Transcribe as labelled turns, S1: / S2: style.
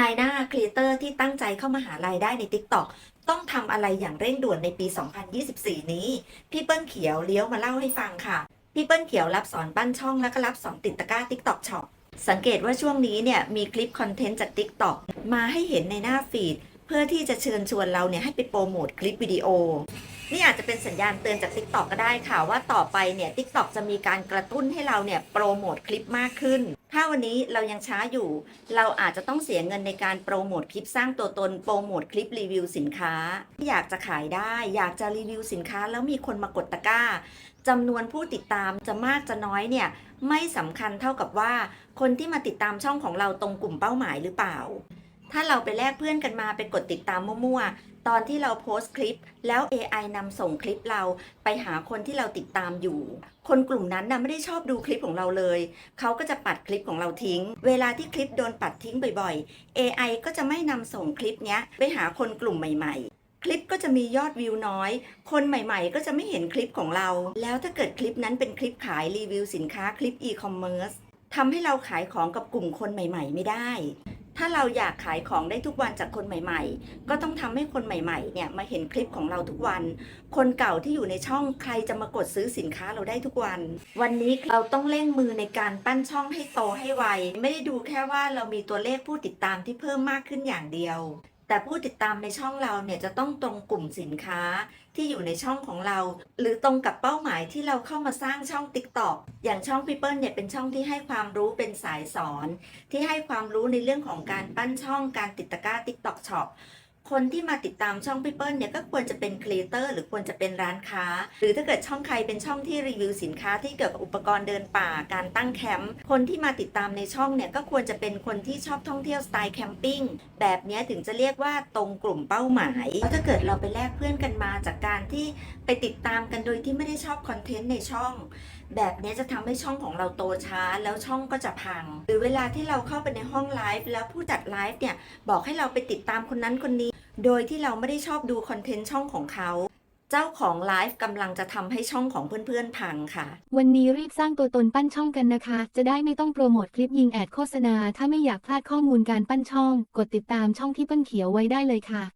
S1: นายหน้าครีเอเตอร์ที่ตั้งใจเข้ามาหารายได้ใน TikTok ต้องทำอะไรอย่างเร่งด่วนในปี 2024 นี้ พี่เปิ้ลเขียวเลี้ยวมาเล่าให้ฟังค่ะ พี่เปิ้ลเขียวรับสอนปั้นช่องแล้วก็รับสอนติดตะกร้า TikTok Shop สังเกตว่าช่วงนี้เนี่ยมีคลิปคอนเทนต์จาก TikTok มาให้เห็นในหน้าฟีด เพื่อที่จะเชิญชวนเราเนี่ยให้ไปโปรโมทคลิปวิดีโอ นี่อาจจะเป็นสัญญาณเตือนจาก TikTok ก็ได้ค่ะ ว่าต่อไปเนี่ย TikTok จะมีการกระตุ้นให้เราเนี่ยโปรโมทคลิปมากขึ้น วันนี้เรายังช้าอยู่ เราอาจจะต้องเสียเงินในการโปรโมทคลิปสร้างตัวตนโปรโมทคลิปรีวิวสินค้าที่อยากจะขายได้ อยากจะรีวิวสินค้า แล้วมีคนมากดตะกร้าจำนวนผู้ติดตามจะมากจะน้อยเนี่ยไม่สำคัญเท่ากับว่า คนที่มาติดตามช่องของเราตรงกลุ่มเป้าหมายหรือเปล่า ถ้าเราไปแลกเพื่อนกันมาไปกดติดตามมั่วๆ ตอนที่เราโพสต์คลิป แล้ว AI นำส่งคลิปเราไปหาคนที่เราติดตามอยู่ คนกลุ่มนั้นนะไม่ได้ชอบดูคลิปของเราเลย เขาก็จะปัดคลิปของเราทิ้ง เวลาที่คลิปโดนปัดทิ้งบ่อยๆ AI ก็จะไม่นำส่งคลิปเนี้ยไปหาคนกลุ่มใหม่ๆคลิปก็จะมียอดวิวน้อย คนใหม่ๆ ก็จะไม่เห็นคลิปของเรา แล้วถ้าเกิดคลิปนั้นเป็นคลิปขายรีวิวสินค้าคลิปอีคอมเมิร์ซทำให้เราขายของกับกลุ่มคนใหม่ๆ ไม่ได้ ถ้าเราอยากขายของได้ทุกวันจากคนใหม่ ๆ ก็ต้องทำให้คนใหม่ๆเนี่ยมาเห็นคลิปของเราทุกวัน คนเก่าที่อยู่ในช่องใครจะมากดซื้อสินค้าเราได้ทุกวัน วันนี้เราต้องเร่งมือในการปั้นช่องให้โตให้ไว ไม่ได้ดูแค่ว่าเรามีตัวเลขผู้ติดตามที่เพิ่มมากขึ้นอย่างเดียว แต่ผู้ติดตามในช่องเราเนี่ยจะต้องตรงกลุ่มสินค้าที่อยู่ในช่องของเรา หรือตรงกับเป้าหมายที่เราเข้ามาสร้างช่อง TikTok อย่างช่อง People เนี่ยเป็นช่องที่ให้ความรู้เป็นสายสอน ที่ให้ความรู้ในเรื่องของการปั้นช่องการติดตะกร้า TikTok Shop คนที่มาติดตามช่องพี่เปิ้ลเนี่ยก็ควรจะเป็นครีเอเตอร์หรือควรจะเป็นร้านค้า หรือถ้าเกิดช่องใครเป็นช่องที่รีวิวสินค้าที่เกี่ยวกับอุปกรณ์เดินป่าการตั้งแคมป์คนที่มาติดตามในช่องเนี่ยก็ควรจะเป็นคนที่ชอบท่องเที่ยวสไตล์แคมปิ้งแบบนี้ถึงจะเรียกว่าตรงกลุ่มเป้าหมายแล้วถ้าเกิดเราไปแลกเพื่อนกันมาจากการที่ไปติดตามกันโดยที่ไม่ได้ชอบคอนเทนต์ในช่อง แบบนี้จะทำให้ช่องของเราโตช้าแล้วช่องก็จะพัง หรือเวลาที่เราเข้าไปในห้องไลฟ์แล้วผู้จัดไลฟ์เนี่ยบอกให้เราไปติดตามคนนั้นคนนี้ โดยที่เราไม่ได้ชอบดูคอนเทนต์ช่องของเขา เจ้าของไลฟ์กำลังจะทำให้ช่องของเพื่อนๆพังค่ะ
S2: วันนี้รีบสร้างตัวตนปั้นช่องกันนะคะ จะได้ไม่ต้องโปรโมทคลิปยิงแอดโฆษณา ถ้าไม่อยากพลาดข้อมูลการปั้นช่อง กดติดตามช่องที่เปิ้ลเขียวไว้ได้เลยค่ะ